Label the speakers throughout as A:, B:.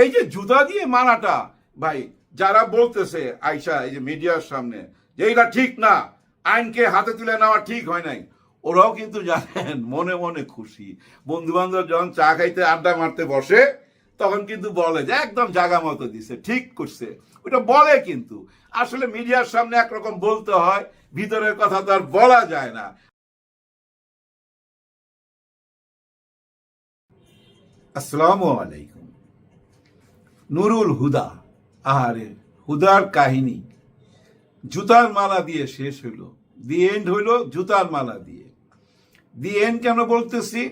A: এই যে জুতা দিয়ে মারাটা, ভাই, যারা বলতেছে, আইসা, এই যে মিডিয়ার সামনে, যে এইটা ঠিক না, আইনকে হাতে তুলে নেওয়া ঠিক হয় নাই, ওরাও কিন্তু জানেন, মনে মনে খুশি। বন্ধু বান্ধব যখন চা খাইতে, আড্ডা মারতে বসে, তখন কিন্তু বলে যে, একদম জাগা মতো দিছে, ঠিক করছে। ওটা বলে কিন্তু। আসলে মিডিয়ার সামনে একরকম বলতে হয়, ভিতরের কথা তো আর বলা যায় না। আসসালামু আলাইকুম। নুরুল হুদা, আহারে, হুদার কাহিনী। জুতার মালা দিয়ে শেষ হইল। দি এন্ড হইল জুতার মালা দিয়ে। দি এন্ড কেন বলতেছি?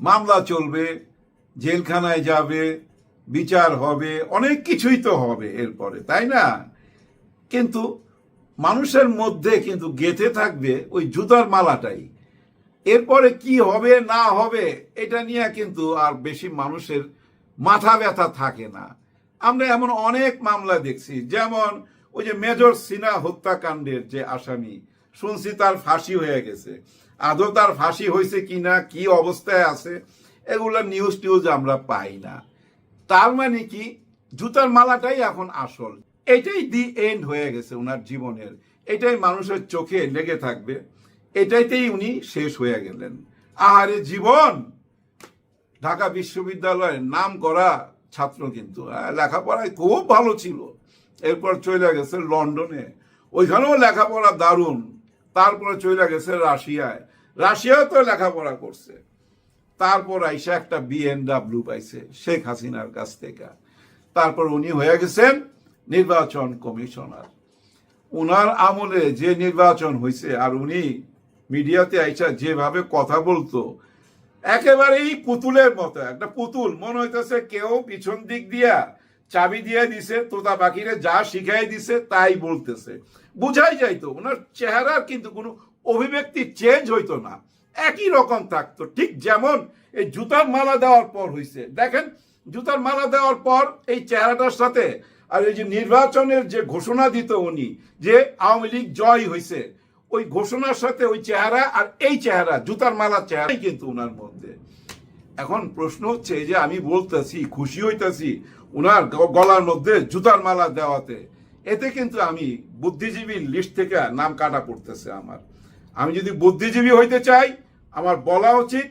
A: মামলা চলবে, জেলখানায় যাবে, বিচার হবে, অনেক কিছুই তো হবে এরপরে, তাই না? কিন্তু মানুষের মধ্যে কিন্তু গেঁথে থাকবে ওই জুতার মালাটাই। এরপরে কি হবে, না হবে, এটা নিয়ে কিন্তু আর বেশি মানুষের মাথা ব্যথা থাকে না। আমরা এমন অনেক মামলা দেখছি, যেমন ওই যে মেজর সিনা হত্যাকাণ্ডের যে আসামি, শুনছি তার ফাঁসি হয়ে গেছে। আদৌ তার ফাঁসি হয়েছে কিনা, কি অবস্থায় আছে, এগুলো নিউজ টিউজ আমরা পাই না। তার মানে কি, জুতার মালাটাই এখন আসল। এটাই দি এন্ড হয়ে গেছে ওনার জীবনের। এটাই মানুষের চোখে লেগে থাকবে। এটাইতেই উনি শেষ হয়ে গেলেন। আহারে জীবন! ঢাকা বিশ্ববিদ্যালয়ের নাম করা ছাত্র কিন্তু লেখাপড়ায় খুব ভালো ছিল। এরপর চলে গেছে লন্ডনে। ওইখানেও লেখাপড়া দারুণ। তারপরে চলে গেছে রাশিয়ায়। রাশিয়াও তো লেখাপড়া করছে। তারপর আইসা একটা বিএনডাব্লিউ পাইছে, শেখ হাসিনার কাছ থেকে। তারপর উনি হয়ে গেছেন নির্বাচন কমিশনার। উনার আমলে যে নির্বাচন হয়েছে আর উনি মিডিয়াতে আইসা যেভাবে কথা বলতো একেবারেই পুতুলের মতো, একটা পুতুল। মনে হইতেছে কেউ পিছন দিক দিয়া চাবি দিয়ে দিছে, তোতা পাখিরে যা শিখাই দিছে তাই বলতেছে। বুঝাই যাইতো, ওনার চেহারার কিন্তু কোনো অভিব্যক্তি চেঞ্জ হইতো না। একই রকম থাকতো, ঠিক যেমন এই জুতার মালা দেওয়ার পর হইছে। দেখেন, জুতার মালা দেওয়ার পর এই চেহারাটার সাথে আর এই যে নির্বাচনের যে ঘোষণা দিত উনি যে আওয়ামী লীগ জয় হয়েছে ওই ঘোষণার সাথে ওই চেহারা আর এই চেহারা, জুতার মালার চেহারাই কিন্তু ওনার মধ্যে। এখন প্রশ্ন হচ্ছে যে আমি বলতেছি, খুশি হইতাছি উনার গ- গলার মধ্যে জুতার মালা দেওয়াতে, এতে কিন্তু আমি বুদ্ধিজীবীর লিস্ট থেকে নাম কাটা পড়তেছে আমার। আমি যদি বুদ্ধিজীবী হইতে চাই, আমার বলা উচিত,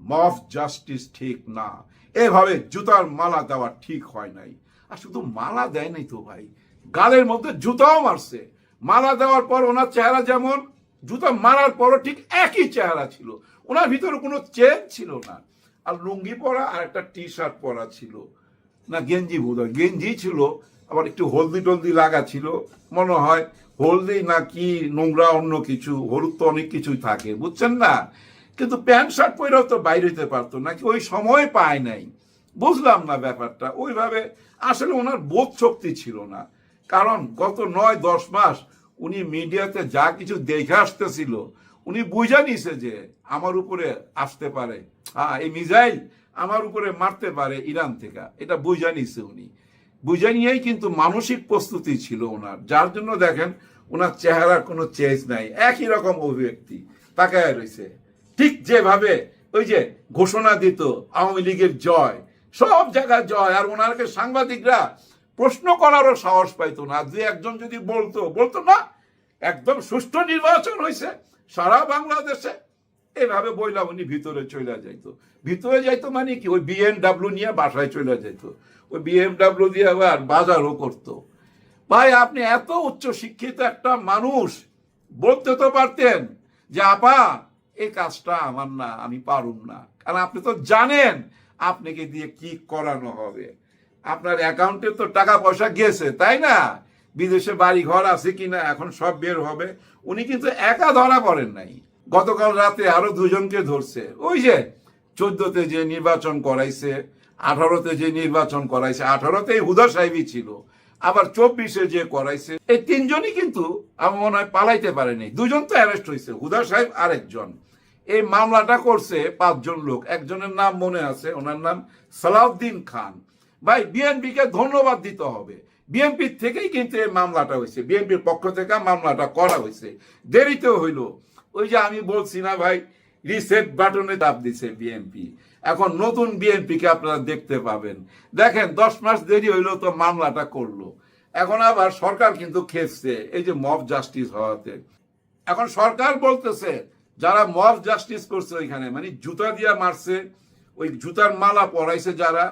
A: মফ, জাস্টিস ঠিক না। এভাবে জুতার মালা দেওয়া ঠিক হয় নাই। আর শুধু মালা দেয় নাই তো ভাই, গালের মধ্যে জুতাও মারছে। মালা দেওয়ার পর ওনার চেহারা যেমন, জুতা মারার পরও ঠিক একই চেহারা ছিল। ওনার ভিতরে কোনো চেঞ্জ ছিল না। আর লুঙ্গি পরা আর একটা টি শার্ট পরা ছিল। না, গেঞ্জি বোধ গেঞ্জি ছিল, আবার একটু হলদি টলদি লাগা ছিল। মনে হয় হলদি না কি নোংরা অন্য কিছু, হলুদ তো অনেক কিছুই থাকে, বুঝছেন না? কিন্তু প্যান্ট শার্ট পরেও তো বাইরে হতে পারতো, নাকি ওই সময় পায় নাই। বুঝলাম না ব্যাপারটা। ওইভাবে আসলে ওনার বোধ শক্তি ছিল না। কারণ গত নয়, দশ মাস উনি মিডিয়াতে যা কিছু দেখে আসতেছিল, উনি বুঝা নিছে যে আমার উপরে আসতে পারে। হ্যাঁ এই মিসাইল আমার উপরে মারতে পারে ইরান থেকে। এটা বুঝা নিছে উনি। বুঝে নিয়েই কিন্তু মানসিক প্রস্তুতি ছিল ওনার। যার জন্য দেখেন, ওনার চেহারার কোনো চেঞ্জ নাই। একই রকম অভিব্যক্তি তাকায় রয়েছে। ঠিক যেভাবে ওই যে ঘোষণা দিত, আওয়ামী লীগের জয়, সব জায়গায় জয়। আর ওনারকে সাংবাদিকরা প্রশ্ন করারও সাহস পাইতো না। দুই একজন যদি বলতো বলতো না, একদম সুষ্ঠু নির্বাচন হয়েছে সারা বাংলাদেশে এভাবে বইলা উনি ভিতরে চলে যাইতো। ভিতরে যাইতো মানে কি? ওই বিএমডাব্লিউ নিয়ে বাসায় চলে যাইতো। ওই বিএমডাব্লিউ দিয়ে আবার বাজারও করতো। ভাই, আপনি এত উচ্চ শিক্ষিত একটা মানুষ, বলতে তো পারতেন যে, আপা, এই কাজটা আমার না, আমি পারুম না। কারণ আপনি তো জানেন, আপনাকে দিয়ে কি করানো হবে। আপনার অ্যাকাউন্টে তো টাকা পয়সা গেছে তাই না? বিদেশে বাড়ি ঘর আছে কিনা, এখন সব বের হবে। উনি কিন্তু একা ধরা পড়েন নাই। গতকাল রাতে আরও দুজনকে ধরছে। ওই যে চোদ্দতে যে নির্বাচন করাইছে, আঠারোতে যে নির্বাচন করাইছে আঠারোতে হুদা সাহেবই ছিল। আবার চব্বিশে যে করাইছে, এই তিনজনই কিন্তু আমার মনে হয় পালাইতে পারেনি। দুজন তো অ্যারেস্ট হয়েছে হুদা সাহেব আরেকজন। এই মামলাটা করছে পাঁচজন লোক। একজনের নাম মনে আছে, ওনার নাম সালাউদ্দিন খান। ভাই বিএনপি কে ধন্যবাদ দিতে হবে। বিএনপির থেকেই কিন্তু এই মামলাটা হয়েছে। বিএনপির পক্ষ থেকে মামলাটা করা হয়েছে। দেরিতে হইল। ওই যে আমি বলছি না ভাই রিসেট বাটনে চাপ দিছে বিএনপি। এখন নতুন বিএনপিকে আপনারা দেখতে পাবেন। দেখেন, দশ মাস দেরি হইল তো মামলাটা করল। এখন আবার সরকার কিন্তু খেপছে, এই যে মব জাস্টিস হওয়াতে। এখন সরকার বলতেছে, যারা মব জাস্টিস করছে ওইখানে মানে জুতা দিয়া মারছে, ওই জুতার মালা পরাইছে যারা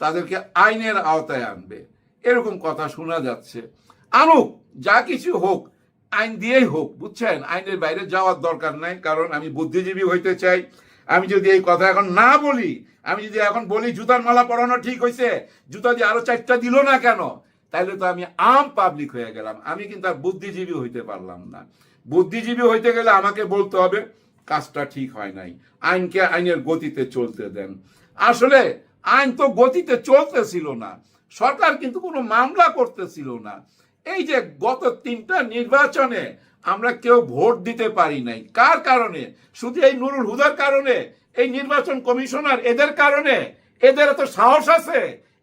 A: তাদেরকে আইনের আওতায় আনবে। এরকম কথা শোনা যাচ্ছে। আনুক, যা কিছু হোক, আইন দিয়েই হোক, বুঝছেন? আইনের বাইরে যাওয়ার দরকার নাই, কারণ আমি বুদ্ধিজীবী হইতে চাই। আমি যদি এই কথা এখন না বলি, আমি যদি এখন বলি জুতার মালা পরানো ঠিক হয়েছে জুতা দিয়ে আরও চারটা দিল না কেন? তাইলে তো আমি আম পাবলিক হয়ে গেলাম। আমি কিন্তু আর বুদ্ধিজীবী হইতে পারলাম না। বুদ্ধিজীবী হইতে গেলে আমাকে বলতে হবে, কাজটা ঠিক হয় নাই। আইনকে আইনের গতিতে চলতে দেন। আসলে আইন তো গতিতে চলতেছিল না। সরকার কিন্তু কোনো মামলা করতেছিল না। এই যে গত তিনটা নির্বাচনে আমরা কেউ ভোট দিতে পারি নাই, কার কারণে? শুধু এই নুরুল হুদার কারণে? এই নির্বাচন কমিশনার এদের কারণে? এদের এত সাহস আছে।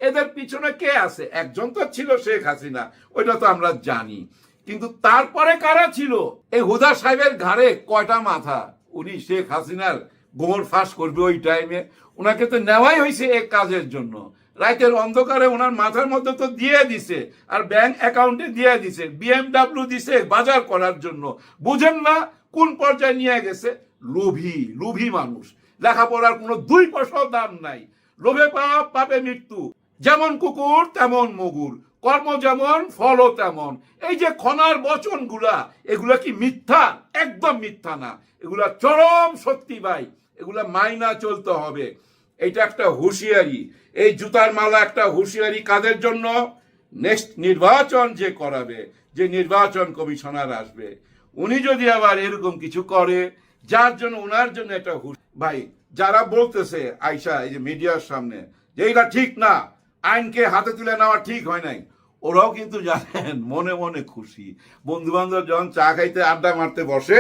A: এদের পিছনে কে আছে? একজন তো ছিল শেখ হাসিনা, ওইটা তো আমরা জানি। কিন্তু তারপরে কারা ছিল? এই হুদা সাহেবের ঘাড়ে কয়টা মাথা? উনি শেখ হাসিনার গোমর ফাঁস করবে ওই টাইমে ওনাকে তো নেওয়াই হয়েছে এক কাজের জন্য। রাতের অন্ধকারে ওনার মাথার মধ্যে তো দিয়ে দিছে, আর ব্যাংক অ্যাকাউন্টে দিয়ে দিছে বিএমডাব্লিউ দিছে বাজার করার জন্য। বুঝেন না কোন পর্যায়ে নিয়ে গেছে? লোভী লোভী মানুষ। লেখাপড়ার কোনো দুই পয়সাও দাম নাই। লোভে পাপ, পাপে মৃত্যু। যেমন কুকুর, তেমন মগুর। কর্ম যেমন, ফলও তেমন। এই যে খনার বচনগুলা, এগুলা কি মিথ্যা? একদম মিথ্যা না। এগুলা চরম সত্যি ভাই। এগুলা মাইনা চলতে হবে। এটা একটা হুঁশিয়ারি। এই জুতার মালা একটা হুঁশিয়ারি কাদের জন্য? নেক্সট নির্বাচন যে করাবে, যে নির্বাচন কমিশনার আসবে, উনি যদি আবার এরকম কিছু করে, যার জন্য ওনার জন্য হুশ, ভাই, যারা বলতেছে আইসা এই যে মিডিয়ার সামনে, যে এইটা ঠিক না, আইনকে হাতে তুলে নেওয়া ঠিক হয় নাই, ওরাও কিন্তু জানেন, মনে মনে খুশি। বন্ধু বান্ধব যখন চা খাইতে আড্ডা মারতে বসে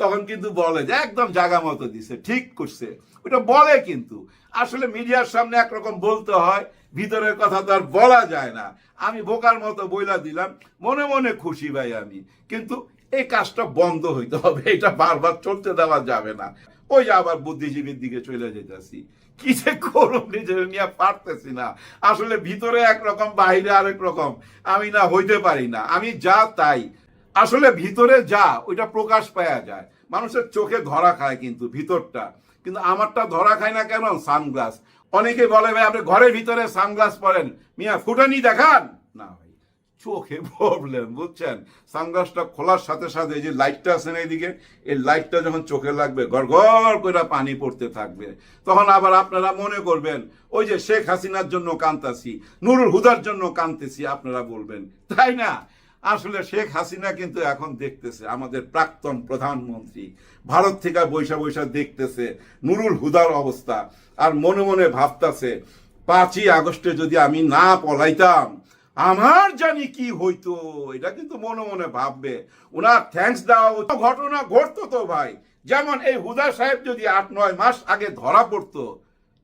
A: তখন কিন্তু বলে যে একদম জাগা মতো দিছে, ঠিক করছে। ওটা বলে কিন্তু। আসলে মিডিয়ার সামনে একরকম বলতে হয়, ভিতরের কথা তো আর বলা যায় না। আমি বোকার মতো বইলা দিলাম, মনে মনে খুশি ভাই আমি। কিন্তু এই কাজটা বন্ধ হইতে হবে, এটা বারবার চলতে দেওয়া যাবে না। ওই আবার বুদ্ধিজীবীর দিকে চলে যেতেছি। কি যে করুন নিজের নিয়ে পারতেছি না। আসলে ভিতরে একরকম, বাইরে আরেক রকম। আমি না হইতে পারি না। আমি যা তাই আসলে ভিতরে যা, ওইটা প্রকাশ পাওয়া যায়। মানুষের চোখে ধরা খায় কিন্তু ভিতরটা। কিন্তু আমারটা ধরা খায় না কেন? সানগ্লাস। অনেকে বলে, ভাই, আপনি ঘরের ভিতরে সানগ্লাস পরেন। মিয়া, ফুটানি দেখান! না, ভাই, চোখে প্রবলেম বুঝছেন? সানগ্লাসটা খোলার সাথে সাথে এই যে লাইটটা আছে না এইদিকে এই লাইটটা যখন চোখে লাগবে গড় গড় করে পানি পড়তে থাকবে। তখন আবার আপনারা মনে করবেন, ওই যে শেখ হাসিনার জন্য কান্তাছি নুরুল হুদার জন্য কান্তেছি আপনারা বলবেন। তাই না? আসলে শেখ হাসিনা কিন্তু এখন দেখতেছে, আমাদের প্রাক্তন প্রধানমন্ত্রী ভারত থেকে বৈশা বৈশা দেখতেছে নুরুল হুদার অবস্থা। আর মনে মনে ভাবতাছে, পাঁচই আগস্টে যদি আমি না পলাইতাম, আমার জানি কি হইতো। এটা কিন্তু মনে মনে ভাববে। ওনার থ্যাঙ্কস দেওয়া ঘটনা ঘটতো তো ভাই। যেমন এই হুদা সাহেব যদি আট নয় মাস আগে ধরা পড়তো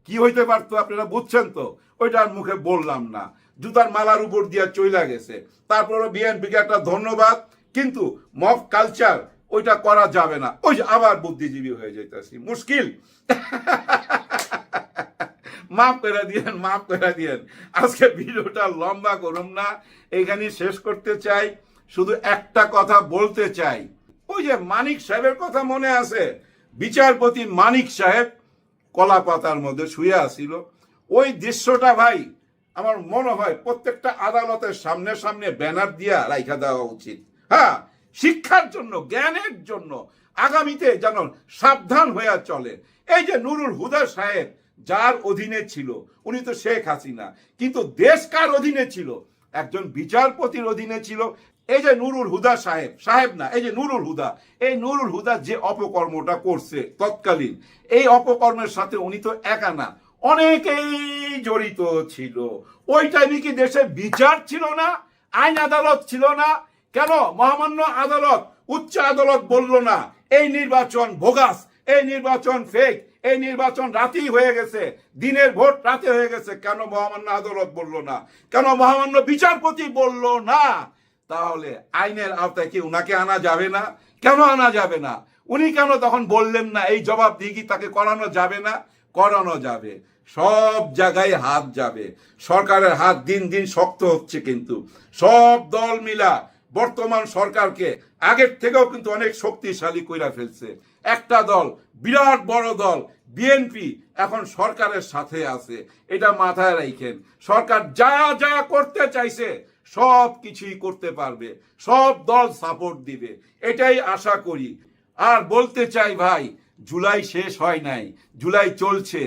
A: কি হইতে পারতো আপনারা বুঝছেন তো? ওইটা আর মুখে বললাম না। জুতার মালার উপর দিয়ে চইলা গেছে। তারপরে বিএনপিকে একটা ধন্যবাদ, কিন্তু মফ কালচার ওইটা করা যাবে না। ওই আবার বুদ্ধিজীবী হয়ে যাইতেছি। মুশকিল। মাফ করে দিয়েন, মাফ করে দিয়েন। আজকে ভিডিওটা লম্বা করুম না। এখানে শেষ করতে চাই। শুধু একটা কথা বলতে চাই। ওই যে মানিক সাহেবের কথা মনে আছে? বিচারপতি মানিক সাহেব কলা পাতার মধ্যে শুয়ে আসিল ওই দৃশ্যটা ভাই, আমার মনে হয় প্রত্যেকটা আদালতের সামনে সামনে ব্যানার দিয়া রাইখা দেওয়া উচিত। হ্যাঁ শিক্ষার জন্য, জ্ঞানের জন্য আগামীতে যেন সাবধান হইয়া চলে। এই যে নুরুল হুদা সাহেব, যার অধীনে ছিল, উনি তো শেখ হাসিনা, কিন্তু দেশ কার অধীনে ছিল? একজন বিচারপতির অধীনে ছিল এই যে নুরুল হুদা সাহেব সাহেব না, এই যে নুরুল হুদা, এই নুরুল হুদা যে অপকর্মটা করছে তৎকালীন, এই অপকর্মের সাথে উনি তো একা না, অনেকেই জড়িত ছিল। ওই টাইমে কি দেশে বিচার ছিল না, আইন আদালত ছিল না, কেন? মহামান্য আদালত, উচ্চ আদালত বলল না, এই নির্বাচন ভোগাস এই নির্বাচন ফেক এই নির্বাচন রাতেই হয়ে গেছে, দিনের ভোট রাতে হয়ে গেছে, কেন মহামান্য আদালত বলল না? কেন মহামান্য বিচারপতি বলল না? তাহলে আইনের আওতায় কি উনাকে আনা যাবে না? কেন আনা যাবে না? উনি কেন তখন বললেন না, এই জবাব দিয়ে কি তাকে করানো যাবে না? করানো যাবে। সব জায়গায় হাত যাবে। সরকারের হাত দিন দিন শক্ত হচ্ছে কিন্তু। সব দল মিলা বর্তমান সরকারকে আগের থেকেও কিন্তু অনেক শক্তিশালী কইরা ফেলছে। একটা দল, বিরাট বড় দল, বিএনপি এখন সরকারের সাথে আছে। এটা মাথায় রাখেন সরকার যা যা করতে চাইছে সব কিছুই করতে পারবে, সব দল সাপোর্ট দিবে, এটাই আশা করি। আর বলতে চাই ভাই, জুলাই শেষ হয় নাই, জুলাই চলছে